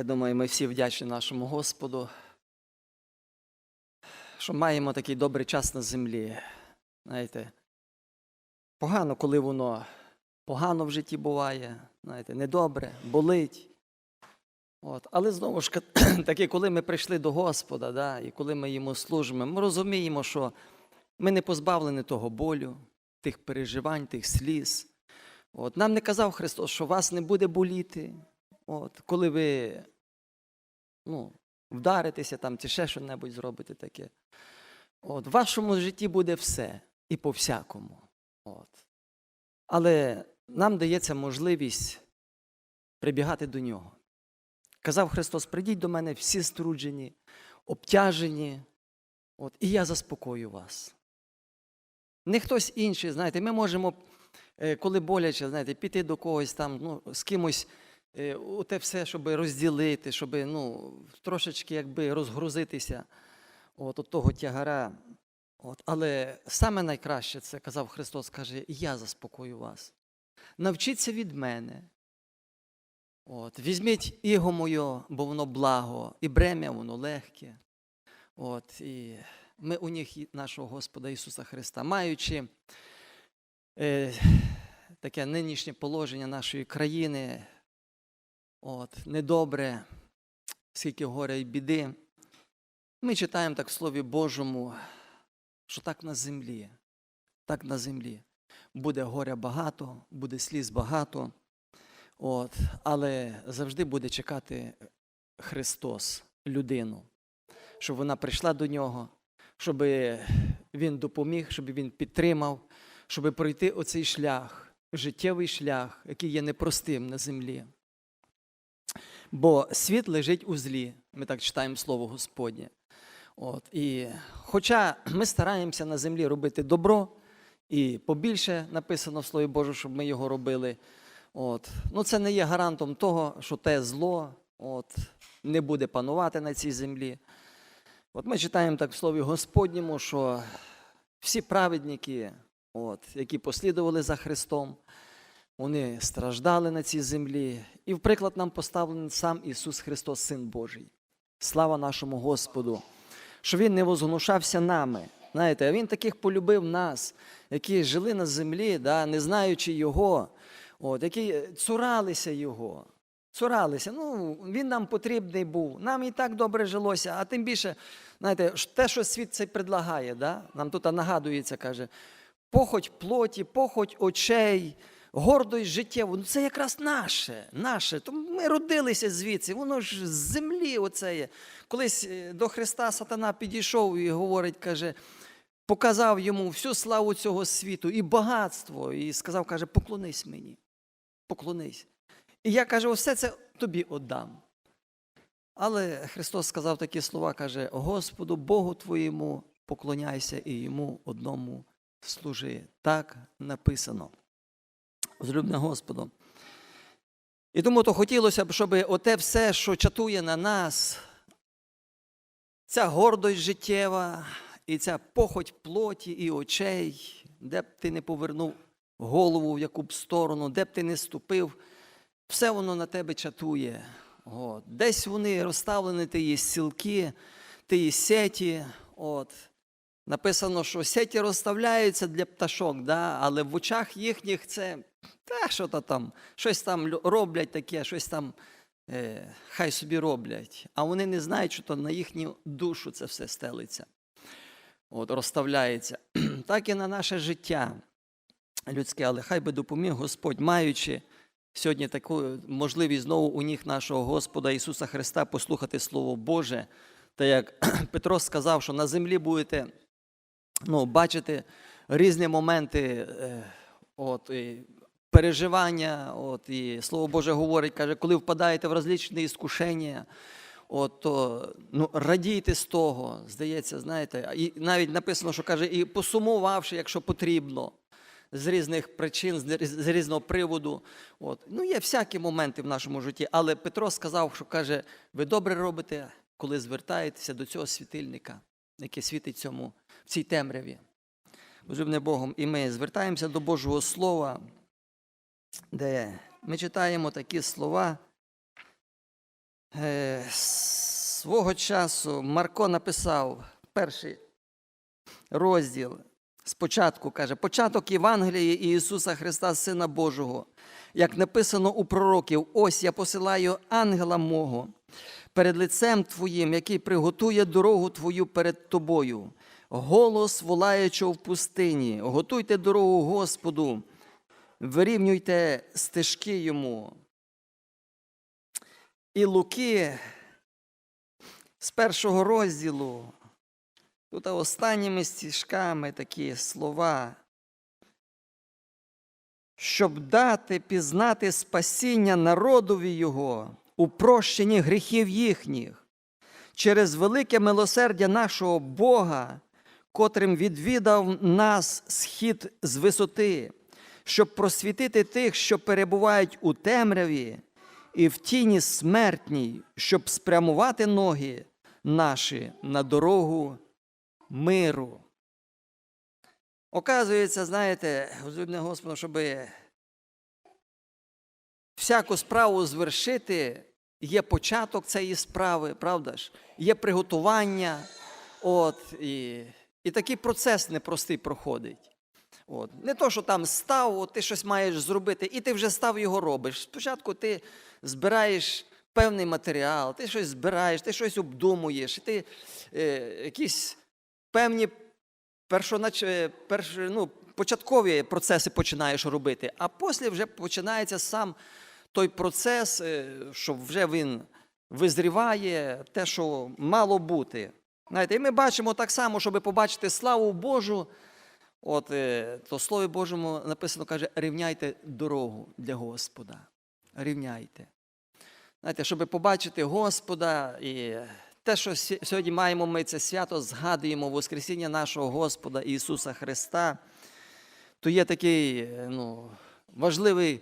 Я думаю, ми всі вдячні нашому Господу, що маємо такий добрий час на землі. Знаєте, погано, коли воно погано в житті буває, знаєте, недобре, болить. От. Але знову ж таки, коли ми прийшли до Господа, да, і коли ми йому служимо, ми розуміємо, що ми не позбавлені того болю, тих переживань, тих сліз. От. Нам не казав Христос, що вас не буде боліти. От, коли ви ну, вдаритеся там чи ще що-небудь зробите таке. От, в вашому житті буде все і по-всякому. От. Але нам дається можливість прибігати до нього. Казав Христос: прийдіть до мене всі струджені, обтяжені, от, і я заспокою вас. Не хтось інший, знаєте, ми можемо, е, коли боляче, знаєте, піти до когось там, ну, з кимось те все, щоб розділити, щоб ну, трошечки якби розгрузитися от, от того тягара. От, але саме найкраще це казав Христос, каже, я заспокою вас. Навчіться від мене. От, візьміть іго моє, бо воно благо, і брем'я воно легке. От, і ми у них нашого Господа Ісуса Христа, маючи е, таке нинішнє положення нашої країни, от, недобре, скільки горя і біди, ми читаємо так в Слові Божому, що так на землі, так на землі. Буде горя багато, буде сліз багато, от, але завжди буде чекати Христос, людину, щоб вона прийшла до нього, щоб Він допоміг, щоб Він підтримав, щоб пройти оцей шлях, життєвий шлях, який є непростим на землі. Бо світ лежить у злі, ми так читаємо Слово Господнє. От, і Хоча ми стараємося на землі робити добро, і побільше написано в Слові Божому, щоб ми його робили. От. Ну, Це не є гарантом того, що те зло от, не буде панувати на цій землі. От Ми читаємо так в Слові Господньому, що всі праведники, от, які послідували за Христом, вони страждали на цій землі. І в приклад нам поставлений сам Ісус Христос, Син Божий. Слава нашому Господу! що Він не возгнушався нами. Знаєте, Він таких полюбив нас, які жили на землі, да, не знаючи Його, от, які цуралися Його. Цуралися. Ну, Він нам потрібний був, нам і так добре жилося, а тим більше, знаєте, те, що світ цей предлагає, да? нам тут нагадується, каже, похоть плоті, похоть очей, гордость життєву. Ну це якраз наше. наше. Тому ми родилися звідси, воно ж з землі оце є. Колись е, до Христа сатана підійшов і говорить, каже, показав йому всю славу цього світу і багатство, і сказав, каже, поклонись мені, поклонись. І я каже, все це тобі віддам. Але Христос сказав такі слова, каже, Господу Богу твоєму поклоняйся і йому одному служи. Так написано. Злюбне Господу. І тому то хотілося б, щоб оте все, що чатує на нас, ця гордость життєва і ця похоть плоті і очей, де б ти не повернув голову в яку б сторону, де б ти не ступив, все воно на тебе чатує. От. Десь вони розставлені, тії сілки, тії сеті. От. Написано, що сеті розставляються для пташок, да? але в очах їхніх це та, що то там, щось там роблять таке, щось там е, хай собі роблять. А вони не знають, що то на їхню душу це все стелиться, от, розставляється. Так і на наше життя людське, але хай би допоміг Господь, маючи сьогодні таку можливість знову у ніг нашого Господа Ісуса Христа послухати Слово Боже. Та як Петро сказав, що на землі будете ну, бачити різні моменти е, от, і переживання. От, І Слово Боже говорить, каже, коли впадаєте в розлічні іскушення, от, то ну, радійте з того, здається, знаєте, і навіть написано, що каже, і посумувавши, якщо потрібно. З різних причин, з різного приводу. От. Ну, Є всякі моменти в нашому житті, але Петро сказав, що каже, ви добре робите, коли звертаєтеся до цього світильника, який світить цьому, в цій темряві. Боживне Богом, і ми звертаємося до Божого Слова, де ми читаємо такі слова. Е, Свого часу Марко написав перший розділ. Спочатку каже, початок Євангелії Ісуса Христа, Сина Божого. Як написано у пророків, ось я посилаю ангела мого перед лицем Твоїм, який приготує дорогу Твою перед тобою. Голос волаючого в пустині, готуйте дорогу Господу, вирівнюйте стежки йому. І Луки з першого розділу, тут останніми стіжками такі слова, щоб дати пізнати спасіння народові Його у прощенні гріхів їхніх, через велике милосердя нашого Бога, котрим відвідав нас схід з висоти, щоб просвітити тих, що перебувають у темряві і в тіні смертній, щоб спрямувати ноги наші на дорогу миру. Оказується, знаєте, возлюбне Господу, щоб всяку справу звершити, є початок цієї справи, правда ж? Є приготування. От, і, і такий процес непростий проходить. От. Не то, що там став, от ти щось маєш зробити, і ти вже став його робиш. Спочатку ти збираєш певний матеріал, ти щось збираєш, ти щось обдумуєш, ти е, якісь певні першонач... е, перш... ну, початкові процеси починаєш робити, а після вже починається сам той процес, е, що вже він визріває, те, що мало бути. Знаєте, і ми бачимо так само, щоб побачити славу Божу. От, е, то в Слові Божому написано, каже, рівняйте дорогу для Господа. Рівняйте. Знаєте, щоб побачити Господа і те, що сьогодні маємо ми це свято, згадуємо Воскресіння нашого Господа Ісуса Христа, то є такий е, ну, важливий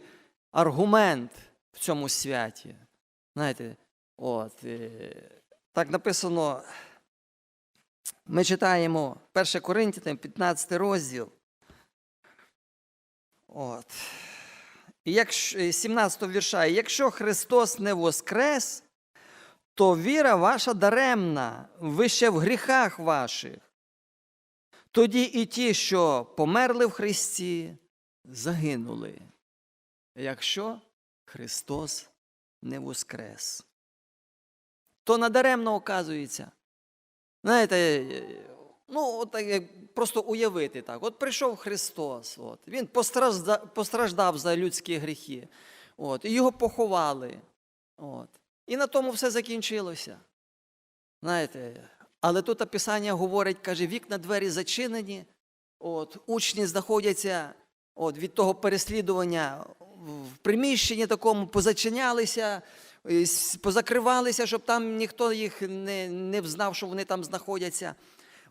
аргумент в цьому святі. Знаєте, от, е, так написано, ми читаємо 1 Коринтянам, 15 розділ. От. Якщо, 17 вірша. Якщо Христос не воскрес, то віра ваша даремна, ви ще в гріхах ваших. Тоді і ті, що померли в Христі, загинули. Якщо Христос не воскрес, то надаремно оказується. Знаєте, е, ну, як просто уявити так. От прийшов Христос, от, Він постраждав, постраждав за людські гріхи. От, і його поховали. От, і на тому все закінчилося. Знаєте, але тут Писання говорить, каже, вікна двері зачинені, от, учні знаходяться от, від того переслідування в приміщенні такому, позачинялися, позакривалися, щоб там ніхто їх не, не взнав, що вони там знаходяться.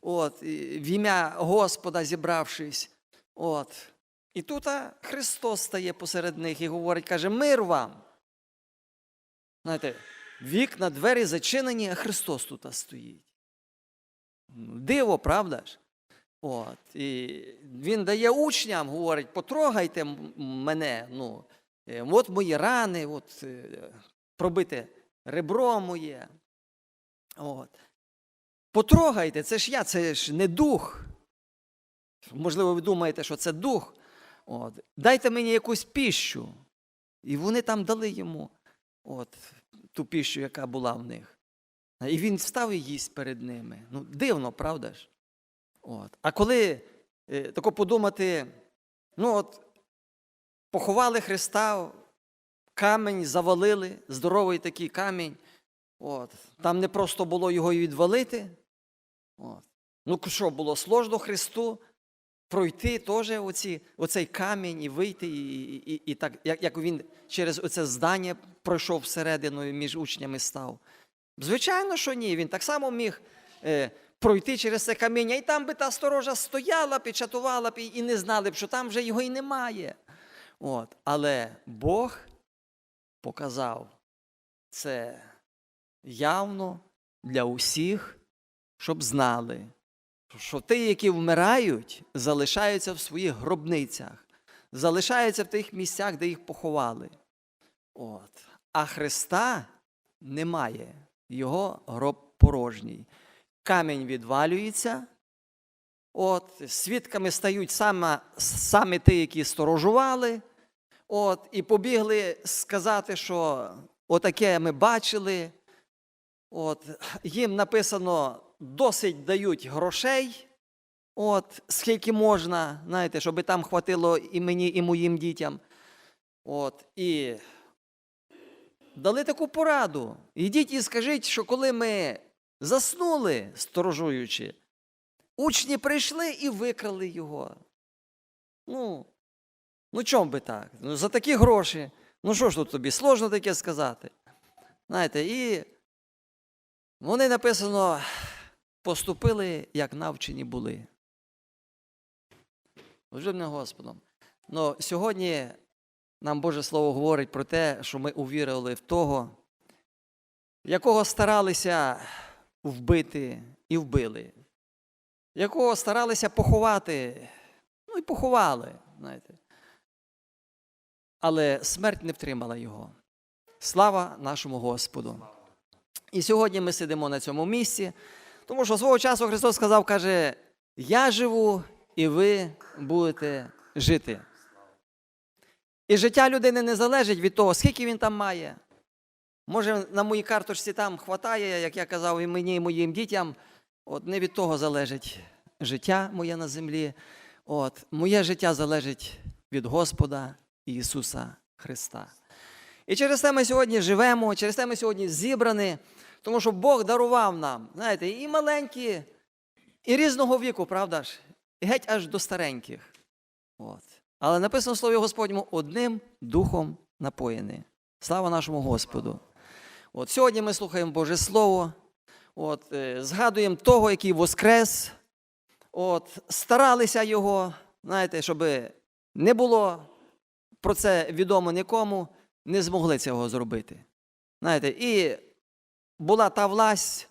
От, в ім'я Господа зібравшись. От. І тут Христос стає посеред них і говорить, каже, мир вам. Знаєте, вікна, двері зачинені, а Христос тут стоїть. Ну, Диво, правда ж? От. І він дає учням, говорить, потрогайте мене. Ну, е, от мої рани, от, е, пробите ребро моє. От. Потрогайте, це ж я, це ж не дух. Можливо, ви думаєте, що це дух. От. Дайте мені якусь піщу. І вони там дали йому от, ту піщу, яка була в них. І він встав і їсть перед ними. Ну, дивно, правда ж? От. А коли е, тако подумати, ну от поховали Христа, камінь завалили, здоровий такий камінь. От. Там не просто було його і відвалити. От. Ну що, було сложно Христу пройти теж оці, оцей камінь і вийти, і, і, і, так, як, як він через оце здання пройшов всередину і між учнями став. Звичайно, що ні. Він так само міг е, пройти через це каміння, і там би та сторожа стояла, печатувала б і не знали б, що там вже його і немає. От. Але Бог показав це явно для усіх, щоб знали, що ті, які вмирають, залишаються в своїх гробницях, залишаються в тих місцях, де їх поховали. От. А Христа немає. Його гроб порожній. Камінь відвалюється. От, свідками стають саме, саме ті, які сторожували. От, і побігли сказати, що отаке ми бачили. От, їм написано, досить дають грошей, от, скільки можна, знаєте, щоб там хватило і мені, і моїм дітям. От, і дали таку пораду. Ідіть і скажіть, що коли ми заснули, сторожуючи, учні прийшли і викрали його. Ну, ну чом би так? Ну, за такі гроші. Ну що ж тут тобі? Сложно таке сказати. Знаєте, і вони написано, поступили, як навчені були. Вже Господом. Но сьогодні нам Боже Слово говорить про те, що ми увірили в того, якого старалися вбити і вбили, якого старалися поховати, ну і поховали, знаєте. Але смерть не втримала його. Слава нашому Господу. І сьогодні ми сидимо на цьому місці, тому що свого часу Христос сказав, каже, я живу, і ви будете жити. І життя людини не залежить від того, скільки він там має. Може, на моїй карточці там хватає, як я казав, і мені, і моїм дітям. От не від того залежить життя моє на землі. От, моє життя залежить від Господа Ісуса Христа. І через те ми сьогодні живемо, через те ми сьогодні зібрані, тому що Бог дарував нам, знаєте, і маленькі, і різного віку, правда ж? І геть аж до стареньких. От. Але написано в Слові Господньому одним духом напоєний. Слава нашому Господу. От сьогодні ми слухаємо Боже Слово, от, е, згадуємо того, який воскрес, от, старалися його, знаєте, щоб не було про це відомо нікому, не змогли цього зробити. Знаєте, і була та власть,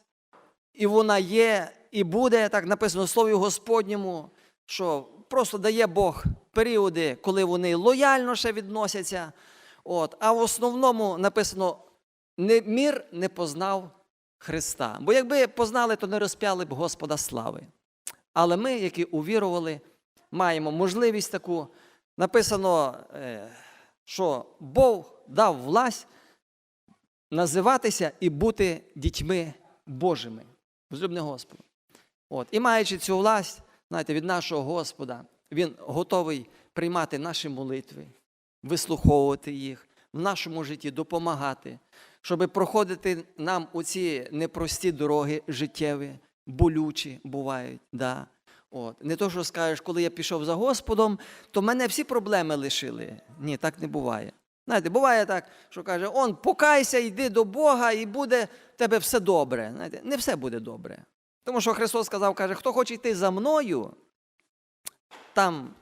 і вона є, і буде, так написано в Слові Господньому, що просто дає Бог періоди, коли вони лояльно ще відносяться. От, а в основному написано, не, мір не познав Христа. Бо якби познали, то не розп'яли б Господа слави. Але ми, які увірували, маємо можливість таку. Написано, е, що Бог дав власть називатися і бути дітьми Божими. Злюбне Господу. От. І маючи цю власть, знаєте, від нашого Господа, Він готовий приймати наші молитви, вислуховувати їх, в нашому житті допомагати, щоб проходити нам у ці непрості дороги життєві, болючі бувають. Да. От. Не то, що скажеш, коли я пішов за Господом, то мене всі проблеми лишили. Ні, так не буває. Знаєте, буває так, що каже, он покайся, йди до Бога, і буде в тебе все добре. Знаєте, не все буде добре. Тому що Христос сказав, каже, хто хоче йти за мною, там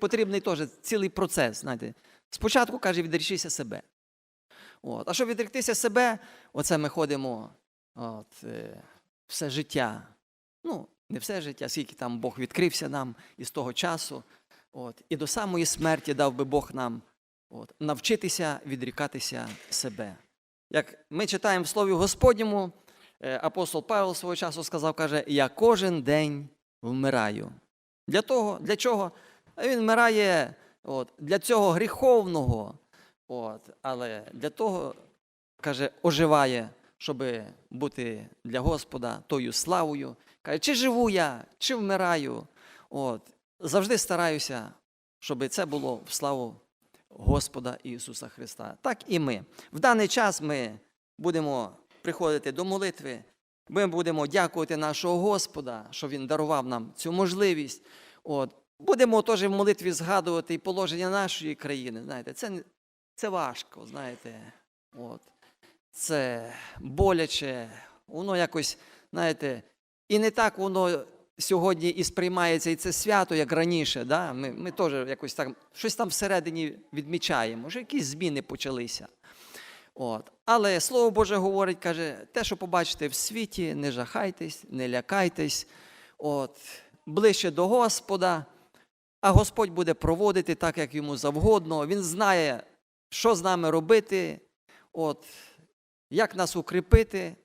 потрібний теж цілий процес. Знаєте. Спочатку каже, відрішися себе. От. А щоб відректися себе, оце ми ходимо от, е, все життя. Ну, не все життя, скільки там Бог відкрився нам із того часу. От, і до самої смерті дав би Бог нам от, навчитися відрікатися себе. Як ми читаємо в Слові Господньому, е, апостол Павло свого часу сказав, каже, я кожен день вмираю. Для того, для чого? Він вмирає от, для цього гріховного, от, але для того, каже, оживає, щоб бути для Господа тою славою. Каже, чи живу я, чи вмираю. От, завжди стараюся, щоб це було в славу Господа Ісуса Христа. Так і ми. В даний час ми будемо приходити до молитви. Ми будемо дякувати нашого Господа, що Він дарував нам цю можливість. От. Будемо теж в молитві згадувати і положення нашої країни. Знаєте, це, це важко, знаєте. От. Це боляче, воно якось, знаєте, і не так воно сьогодні і сприймається і це свято, як раніше. Да? Ми, ми теж якось так, щось там всередині відмічаємо, що якісь зміни почалися. От. Але Слово Боже говорить, каже, те, що побачите в світі, не жахайтесь, не лякайтесь, от, ближче до Господа, а Господь буде проводити так, як йому завгодно. Він знає, що з нами робити. От, як нас укріпити.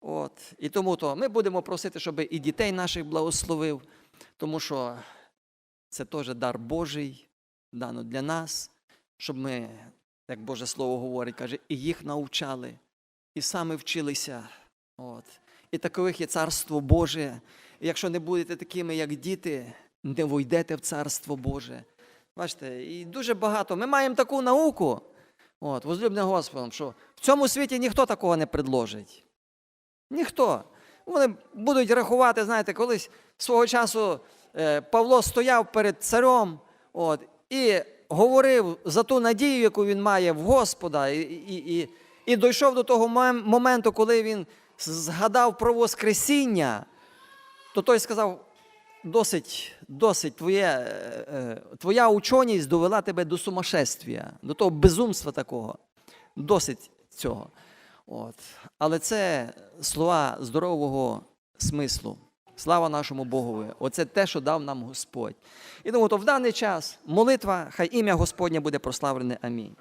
От. І тому то ми будемо просити, щоб і дітей наших благословив, тому що це теж дар Божий, дано для нас, щоб ми, як Боже Слово говорить, каже, і їх навчали, і самі вчилися. От. І такових є Царство Боже. І якщо не будете такими, як діти, не войдете в Царство Боже. Бачите, і дуже багато. Ми маємо таку науку, от, возлюблене Господом, що в цьому світі ніхто такого не предложить. Ніхто. Вони будуть рахувати, знаєте, колись свого часу е, Павло стояв перед царем от, і говорив за ту надію, яку він має в Господа, і, і, і, і дійшов до того моменту, коли він згадав про Воскресіння, то той сказав: досить, досить, твоє, е, е, твоя ученість довела тебе до сумасшествія, до того безумства такого. Досить цього. От. Але це слова здорового смислу. Слава нашому Богові. Оце те, що дав нам Господь. І тому то в даний час молитва, хай ім'я Господнє буде прославлене. Амінь.